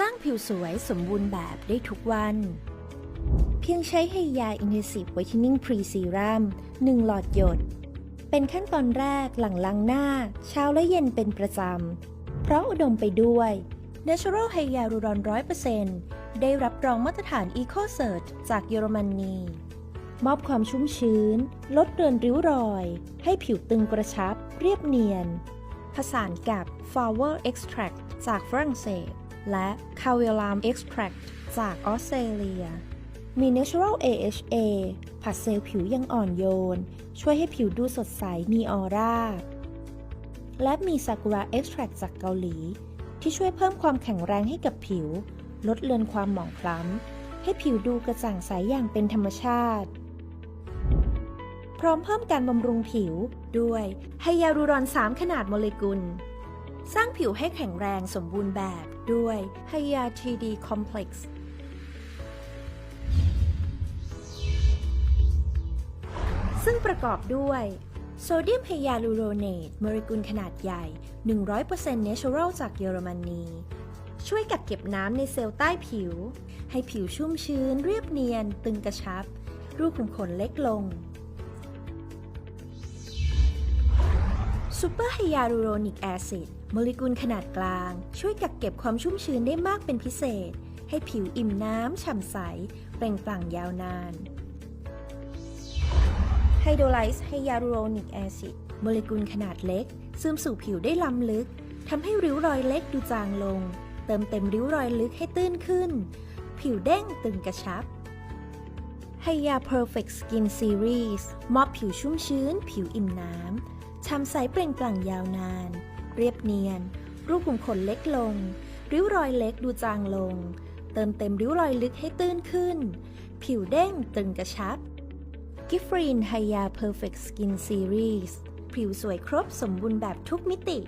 สร้างผิวสวยสมบูรณ์แบบได้ทุกวัน เพียงใช้ไฮยา Intensive Whitening Pre Serum 1หลอดหยด เป็นขั้นตอนแรกหลังล้างหน้า เช้าและเย็นเป็นประจำ เพราะอุดมไปด้วย Natural Hyaluron 100%ได้รับรองมาตรฐาน Eco Cert จากเยอรมนีมอบความชุ่มชื้น ลดเรือนริ้วรอย ให้ผิวตึงกระชับ เรียบเนียน ผสานกับ Flower Extract จากฝรั่งเศส และ c a w e l a m Extract จากออสเตรเลีย มี Natural AHA ผัดเซลล์ผิวยังอ่อนโยน ช่วยให้ผิวดูสดใสมีออร่า และมี Sakura Extract จากเกาหลี ที่ช่วยเพิ่มความแข็งแรงให้กับผิว ลดเลือนความหมองคล้ำ ให้ผิวดูกระจ่างใสอย่างเป็นธรรมชาติ พร้อมเพิ่มการบำรุงผิวด้วยไฮยาลูรอน 3 ขนาดโมเลกุล สร้างผิวให้แข็งแรงสมบูรณ์แบบด้วยไฮยา 3D Complex ซึ่งประกอบด้วยโซเดียมไฮยาลูโรเนตโมเลกุลขนาดใหญ่ 100% Natural จากเยอรมนี ช่วยกักเก็บน้ำในเซลล์ใต้ผิว ให้ผิวชุ่มชื้นเรียบเนียน ตึงกระชับ รูขุมขนเล็กลง ซูเปอร์ไฮยาลูโรนิกแอซิดโมเลกุลขนาดกลาง ช่วยกักเก็บความชุ่มชื้นได้มากเป็นพิเศษ ให้ผิวอิ่มน้ำฉ่ำใส เปล่งปลั่งยาวนานไฮโดรไลซ์ไฮยาลูโรนิกแอซิดโมเลกุลขนาดเล็ก ซึมสู่ผิวได้ล้ำลึกทำให้ริ้วรอยเล็กดูจางลง เติมเต็มริ้วรอยลึกให้ตื้นขึ้น ผิวเด้งตึงกระชับไฮยา Perfect Skin Series มอบผิวชุ่มชื้น ผิวอิ่มน้ำ ช้ำใสเปล่งปลั่งยาวนาน เรียบเนียน รูขุมขนเล็กลง ริ้วรอยเล็กดูจางลง เติมเต็มริ้วรอยลึกให้ตื้นขึ้น ผิวเด้งตึงกระชับ กิฟรีนไฮยา Perfect Skin Series ผิวสวยครบสมบูรณ์แบบทุกมิติ